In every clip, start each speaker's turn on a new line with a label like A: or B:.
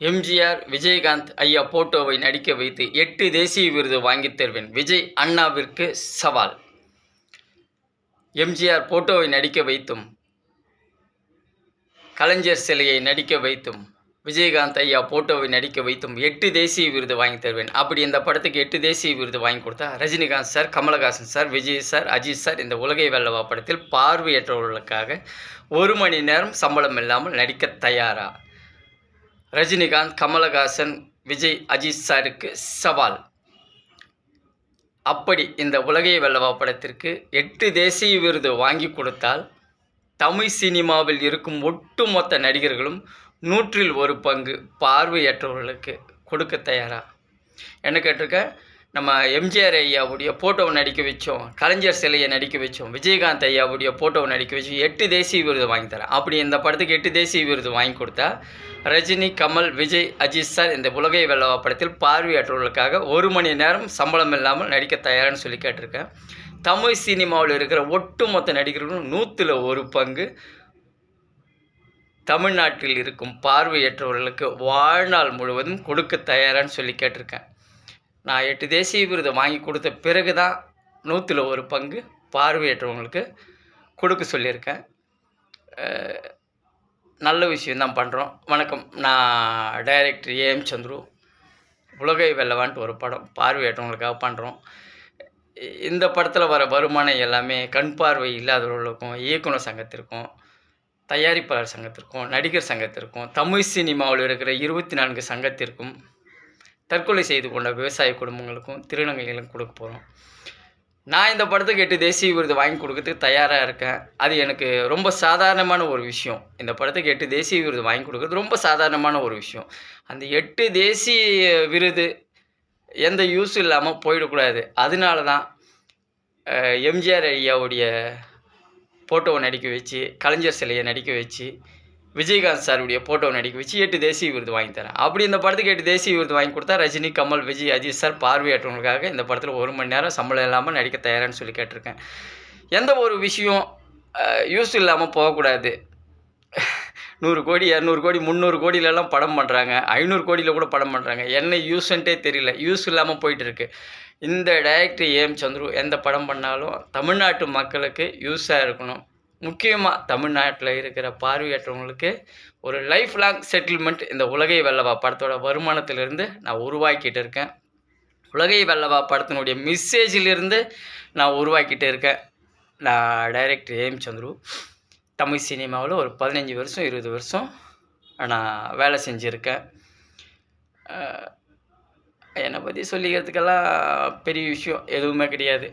A: எம்ஜிஆர் விஜயகாந்த் ஐயா போட்டோவை நடிக்க வைத்து எட்டு தேசிய விருது வாங்கித் தருவேன் விஜய் அண்ணாவிற்கு சவால். எம்ஜிஆர் போட்டோவை நடிக்க வைத்தும் கலைஞர் சிலையை நடிக்க வைத்தும் விஜயகாந்த் ஐயா போட்டோவை நடிக்க வைத்தும் எட்டு தேசிய விருது வாங்கி தருவேன் அப்படி இந்த படத்துக்கு எட்டு தேசிய விருது வாங்கி கொடுத்தா Rajinikanth sir Kamalhaasan sir Vijay sir Ajith sir இந்த உலகை வெல்லவா படத்தில் பார்வையற்றவர்களுக்காக ஒரு மணி நேரம் சம்பளம் இல்லாமல் நடிக்க தயாரா? ரஜினிகாந்த் கமலஹாசன் விஜய் அஜித் சாருக்கு சவால். அப்படி இந்த உலகை வெல்லவா படத்திற்கு எட்டு தேசிய விருது வாங்கி கொடுத்தால் தமிழ் சினிமாவில் இருக்கும் ஒட்டுமொத்த நடிகர்களும் நூற்றில் ஒரு பங்கு பார்வையற்றவர்களுக்கு கொடுக்க தயாரா? என்ன கேட்டிருக்க? நம்ம எம்ஜிஆர் ஐயாவுடைய ஃபோட்டோவை நடிக்க வச்சோம். கலைஞர் சிலையை நடிக்க வச்சோம். விஜயகாந்த் ஐயாவுடைய ஃபோட்டோவை நடிக்க வச்சோம் எட்டு தேசிய விருது வாங்கி தரேன். அப்படி இந்த படத்துக்கு எட்டு தேசிய விருது வாங்கி கொடுத்தா ரஜினி கமல் விஜய் அஜித் சார் இந்த உலகை வெள்ளவா படத்தில் பார்வையற்றவர்களுக்காக ஒரு மணி நேரம் சம்பளம் இல்லாமல் நடிக்க தயார்னு சொல்லி கேட்டிருக்கேன். தமிழ் சினிமாவில் இருக்கிற ஒட்டுமொத்த நடிகர்களும் நூற்றில் ஒரு பங்கு தமிழ்நாட்டில் இருக்கும் பார்வையற்றவர்களுக்கு வாழ்நாள் முழுவதும் கொடுக்க தயாரான்னு சொல்லி கேட்டிருக்கேன். நான் எட்டு தேசிய விருது வாங்கி கொடுத்த பிறகு தான் நூற்றில் ஒரு பங்கு பார்வையற்றவங்களுக்கு கொடுக்க சொல்லியிருக்கேன். நல்ல விஷயந்தான் பண்ணுறோம் வணக்கம். நான் டைரக்டர் ஏஎம் சந்துரு. உலகை வெல்லவான்ட்டு ஒரு படம் பார்வையற்றவங்களுக்காக பண்ணுறோம் இந்த படத்தில் வர வருமானம் எல்லாமே கண் பார்வை இல்லாதவர்களுக்கும் இயக்குனர் சங்கத்திற்கும் தயாரிப்பாளர் சங்கத்திற்கும் நடிகர் சங்கத்திற்கும் தமிழ் சினிமாவில் இருக்கிற இருபத்தி நான்கு சங்கத்திற்கும் தற்கொலை செய்து கொண்ட விவசாய குடும்பங்களுக்கும் திருநங்கைகளுக்கும் கொடுக்க போகிறோம் நான் இந்த படத்துக்கு எட்டு தேசிய விருது வாங்கி கொடுக்கறதுக்கு தயாராக இருக்கேன். அது எனக்கு ரொம்ப சாதாரணமான ஒரு விஷயம். இந்த படத்துக்கு எட்டு தேசிய விருது வாங்கி கொடுக்கறது ரொம்ப சாதாரணமான ஒரு விஷயம். அந்த எட்டு தேசிய விருது எந்த யூஸும் இல்லாமல் போயிடக்கூடாது. அதனால தான் எம்ஜிஆர் ஐயாவுடைய ஃபோட்டோவை நடிக்க வச்சு கலைஞர் சிலையை நடிக்க வச்சு விஜயகாந்த் சாருடைய ஃபோட்டோவை நடிக்க வச்சு எட்டு தேசிய விருது வாங்கி தரேன். அப்படி இந்த படத்துக்கு எட்டு தேசிய விருது வாங்கி கொடுத்தா ரஜினி கமல் விஜய் அஜித் சார் பார்வையாற்றவங்களுக்காக இந்த படத்தில் ஒரு மணி நேரம் சம்பளம் இல்லாமல் நடிக்க தயாரான்னு சொல்லி கேட்டிருக்கேன். எந்த ஒரு விஷயம் யூஸ் இல்லாமல் போகக்கூடாது. நூறு கோடி இரநூறு கோடி முந்நூறு கோடியிலலாம் படம் பண்ணுறாங்க ஐநூறு கோடியில் கூட படம் பண்ணுறாங்க என்ன யூஸ்ன்ட்டே தெரியல. யூஸ் இல்லாமல் போயிட்டுருக்கு இந்த டைரக்டர் ஏம் சந்துரு எந்த படம் பண்ணாலும் தமிழ்நாட்டு மக்களுக்கு யூஸாக இருக்கணும். முக்கியமாக தமிழ்நாட்டில் இருக்கிற பார்வையற்றவங்களுக்கு ஒரு லைஃப் லாங் செட்டில்மெண்ட் இந்த உலகை வெல்லவா படத்தோட வருமானத்திலிருந்து நான் உருவாக்கிட்டு இருக்கேன். உலகை வெல்லவா படத்தினுடைய மெசேஜிலிருந்து நான் உருவாக்கிட்டு இருக்கேன். நான் டைரக்டர் ஏம் சந்துரு. தமிழ் சினிமாவில் ஒரு பதினஞ்சு வருஷம் இருபது வருஷம் நான் வேலை செஞ்சுருக்கேன். என்னை பற்றி சொல்லிக்கிறதுக்கெல்லாம் பெரிய விஷயம் எதுவுமே கிடையாது.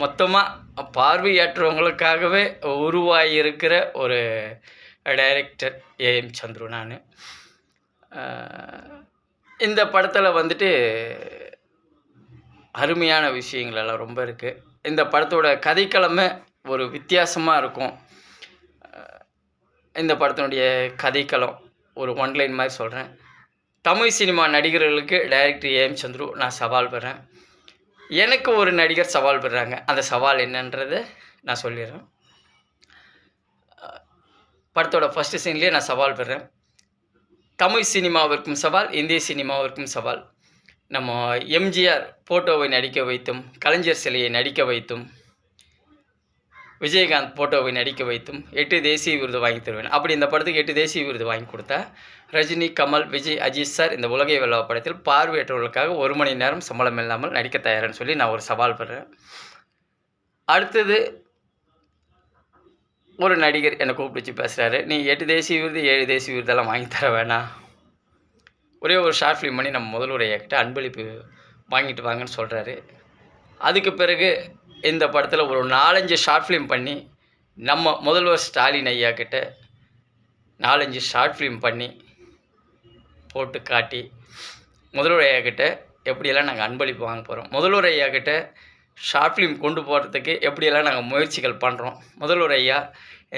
A: மொத்தமாக பார்வையற்றவங்களுக்காகவே உருவாகியிருக்கிற ஒரு டைரக்டர் ஏஎம் சந்துரு நான். இந்த படத்தில் வந்துட்டு அருமையான விஷயங்களெல்லாம் ரொம்ப இருக்குது இந்த படத்தோட கதைக்களமே ஒரு வித்தியாசமாக இருக்கும். இந்த படத்தினுடைய கதைக்களம் ஒரு ஒன்லைன் மாதிரி சொல்கிறேன் தமிழ் சினிமா நடிகர்களுக்கு டைரக்டர் ஏஎம் சந்துரு நான் சவால் பெறேன் எனக்கு ஒரு நடிகர் சவால் விடுறாங்க. அந்த சவால் என்னன்றதை நான் சொல்லிடுறேன். படத்தோட ஃபஸ்ட்டு சீன்லேயே நான் சவால் பெறேன் தமிழ் சினிமாவிற்கும் சவால் இந்திய சினிமாவிற்கும் சவால். நம்ம எம்ஜிஆர் ஃபோட்டோவை நடிக்க வைத்தும் கலைஞர் சிலையை நடிக்க வைத்தும் விஜயகாந்த் ஃபோட்டோவை நடிக்க வைத்தும் எட்டு தேசிய விருது வாங்கி தருவேன். அப்படி இந்த படத்துக்கு எட்டு தேசிய விருது வாங்கி கொடுத்தா ரஜினி கமல் விஜய் அஜித் சார் இந்த உலகை வெல்லவா படத்தில் பார்வையற்றவர்களுக்காக ஒரு மணி நேரம் சம்பளம் இல்லாமல் நடிக்க தயார்னு சொல்லி நான் ஒரு சவால் பெறேன் அடுத்தது ஒரு நடிகர் என்னை கூப்பிடுச்சு பேசுகிறாரு நீ எட்டு தேசிய விருது ஏழு தேசிய விருதெல்லாம் வாங்கி தர வேணாம். ஒரே ஒரு ஷார்ட் ஃபிலிம் பண்ணி நம்ம முதல்வர் ஐயாக்கிட்ட அன்பளிப்பு வாங்கிட்டு வாங்கன்னு சொல்கிறாரு அதுக்கு பிறகு இந்த படத்தில் ஒரு நாலஞ்சு ஷார்ட் ஃபிலிம் பண்ணி நம்ம முதல்வர் ஸ்டாலின் ஐயா கிட்ட நாலஞ்சு ஷார்ட் ஃபிலிம் பண்ணி போட்டு காட்டி முதல்வர் ஐயா கிட்ட எப்படியெல்லாம் நாங்கள் அன்பளிப்பு வாங்க போகிறோம் முதல்வர் ஐயா கிட்ட ஷார்ட் ஃபிலிம் கொண்டு போகிறதுக்கு எப்படியெல்லாம் நாங்கள் முயற்சிகள் பண்ணுறோம் முதல்வர் ஐயா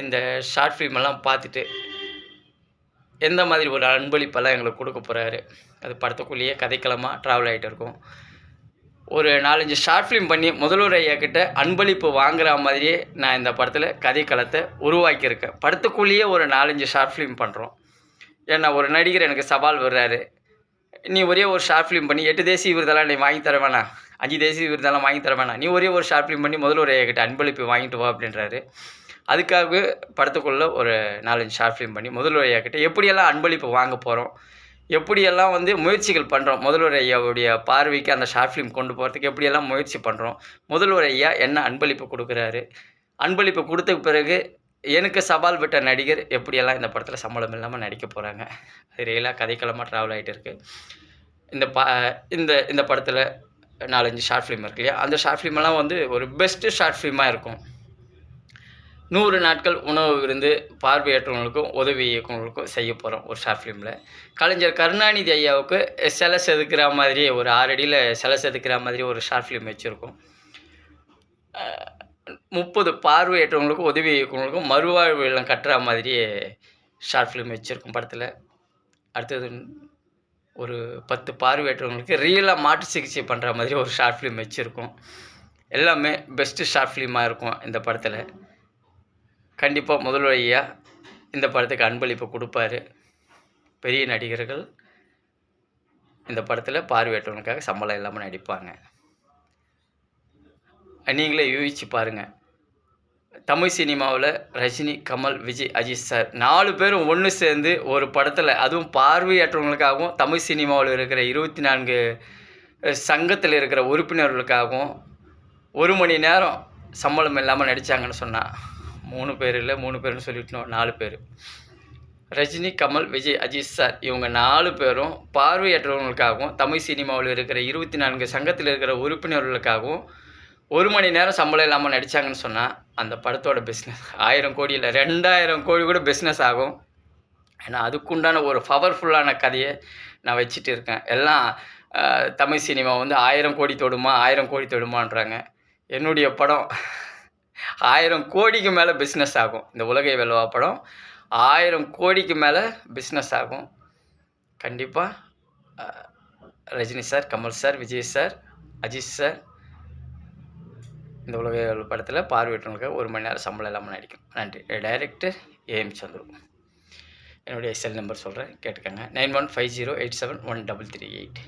A: இந்த ஷார்ட் ஃபிலிமெல்லாம் பார்த்துட்டு எந்த மாதிரி ஒரு அன்பளிப்பெல்லாம் எங்களுக்கு கொடுக்க போகிறாரு அது படத்துக்குள்ளேயே கதைக்களமாக ட்ராவல் ஆகிட்டு இருக்கும். ஒரு நாலஞ்சு ஷார்ட் ஃபிலிம் பண்ணி முதல்வர் ஐயா கிட்ட அன்பளிப்பு வாங்குற மாதிரியே நான் இந்த படத்தில் கதைக்களத்தை உருவாக்கியிருக்கேன். படத்துக்குள்ளேயே ஒரு நாலஞ்சு ஷார்ட் ஃபிலிம் பண்ணுறோம் ஏன்னா ஒரு நடிகர் எனக்கு சவால் விடுறாரு. நீ ஒரே ஒரு ஷார்ட் ஃபிலிம் பண்ணி எட்டு தேசிய விருதெல்லாம் நீ வாங்கி தர வேணாம். அஞ்சு தேசிய விருதெல்லாம் வாங்கி தர வேணாம். நீ ஒரே ஒரு ஷார்ட் ஃபிலிம் பண்ணி முதல்வர் ஒரு கிட்ட அன்பளிப்பு வாங்கிட்டு வா அப்படின்றாரு. அதுக்காக படத்துக்குள்ளே ஒரு நாலஞ்சு ஷார்ட் ஃபிலிம் பண்ணி முதல்வர் ஐயா கிட்ட எப்படியெல்லாம் அன்பளிப்பு வாங்க போகிறோம் எப்படியெல்லாம் வந்து முயற்சிகள் பண்ணுறோம் முதல்வர் ஐயாவுடைய பார்வைக்கு அந்த ஷார்ட் ஃபிலிம் கொண்டு போகிறதுக்கு எப்படியெல்லாம் முயற்சி பண்ணுறோம் முதல்வர் ஐயா என்ன அன்பளிப்பு கொடுக்குறாரு? அன்பளிப்பு கொடுத்த பிறகு எனக்கு சவால் விட்ட நடிகர் எப்படியெல்லாம் இந்த படத்தில் சம்பளம் இல்லாமல் நடிக்க போகிறாங்க அது ரியலாக கதைக்களமாக ட்ராவல் ஆகிட்டு இருக்குது இந்த ப இந்த இந்த படத்தில் நாலஞ்சு ஷார்ட் ஃபிலிம் இருக்கு இல்லையா? அந்த ஷார்ட் ஃபிலிமெல்லாம் வந்து ஒரு பெஸ்ட்டு ஷார்ட் ஃபிலிமாக இருக்கும். நூறு நாட்கள் உணவு விருந்து பார்வையற்றவங்களுக்கும் உதவி இயக்குநர்களுக்கும் செய்ய போகிறோம் ஒரு ஷார்ட் ஃபிலிமில். கலைஞர் கருணாநிதி ஐயாவுக்கு சிலை செதுக்கிற மாதிரி ஒரு ஆறடியில் சிலை செதுக்கிற மாதிரி ஒரு ஷார்ட் ஃபிலிம் வச்சுருக்கோம். முப்பது பார்வையற்றவங்களுக்கும் உதவி இயக்குநர்களுக்கும் மறுவாழ்வு இல்லம் கட்டுற மாதிரி ஷார்ட் ஃபிலிம் வச்சுருக்கோம் படத்தில். அடுத்தது ஒரு பத்து பார்வையற்றவங்களுக்கு ரியலாக மாற்று சிகிச்சை பண்ணுற மாதிரி ஒரு ஷார்ட் ஃபிலிம் வச்சுருக்கோம். எல்லாமே பெஸ்ட்டு ஷார்ட் ஃபிலிமாக இருக்கும் இந்த படத்தில். கண்டிப்பாக முதல்வழியாக இந்த படத்துக்கு அன்பளிப்பு கொடுப்பாரு. பெரிய நடிகர்கள் இந்த படத்தில் பார்வையற்றவனுக்காக சம்பளம் இல்லாமல் நடிப்பாங்க. நீங்களே யூகிச்சு பாருங்கள் தமிழ் சினிமாவில் ரஜினி கமல் விஜய் அஜித் சார் நாலு பேரும் ஒன்று சேர்ந்து ஒரு படத்தில் அதுவும் பார்வையற்றவங்களுக்காகவும் தமிழ் சினிமாவில் இருக்கிற இருபத்தி நான்கு சங்கத்தில் இருக்கிற உறுப்பினர்களுக்காகவும் ஒரு மணி நேரம் சம்பளம் இல்லாமல் நடித்தாங்கன்னு சொன்னால் மூணு பேர் இல்லை மூணு பேர்னு சொல்லிட்டோம் நாலு பேர். ரஜினி கமல் விஜய் அஜித் சார் இவங்க நாலு பேரும் பார்வையற்றவங்களுக்காகவும் தமிழ் சினிமாவில் இருக்கிற இருபத்தி நான்கு சங்கத்தில் இருக்கிற உறுப்பினர்களுக்காகவும் ஒரு மணி நேரம் சம்பளம் இல்லாமல் நடித்தாங்கன்னு சொன்னால் அந்த படத்தோட பிஸ்னஸ் ஆயிரம் கோடி இல்லை ரெண்டாயிரம் கோடி கூட பிஸ்னஸ் ஆகும். ஏன்னா அதுக்குண்டான ஒரு பவர்ஃபுல்லான கதையை நான் வச்சுட்டு இருக்கேன். எல்லாம் தமிழ் சினிமா வந்து ஆயிரம் கோடி தொடுமா ஆயிரம் கோடி தொடுமான்றாங்க. என்னுடைய படம் ஆயிரம் கோடிக்கு மேலே பிஸ்னஸ் ஆகும். இந்த உலகை வெல்வா படம். ஆயிரம் கோடிக்கு மேலே பிஸ்னஸ் ஆகும். கண்டிப்பாக Rajini sir Kamal sir Vijay sir Ajith sir இந்த உலக வெல்வா படத்தில் பார்வையிட்டவங்களுக்கு ஒரு மணி நேரம் சம்பளம் இல்லாமல் நடிக்கும் நன்றி. Director AM Chandru. என்னுடைய செல் நம்பர் சொல்கிறேன் கேட்டுக்கோங்க. Nine one five zero eight seven one double three eight.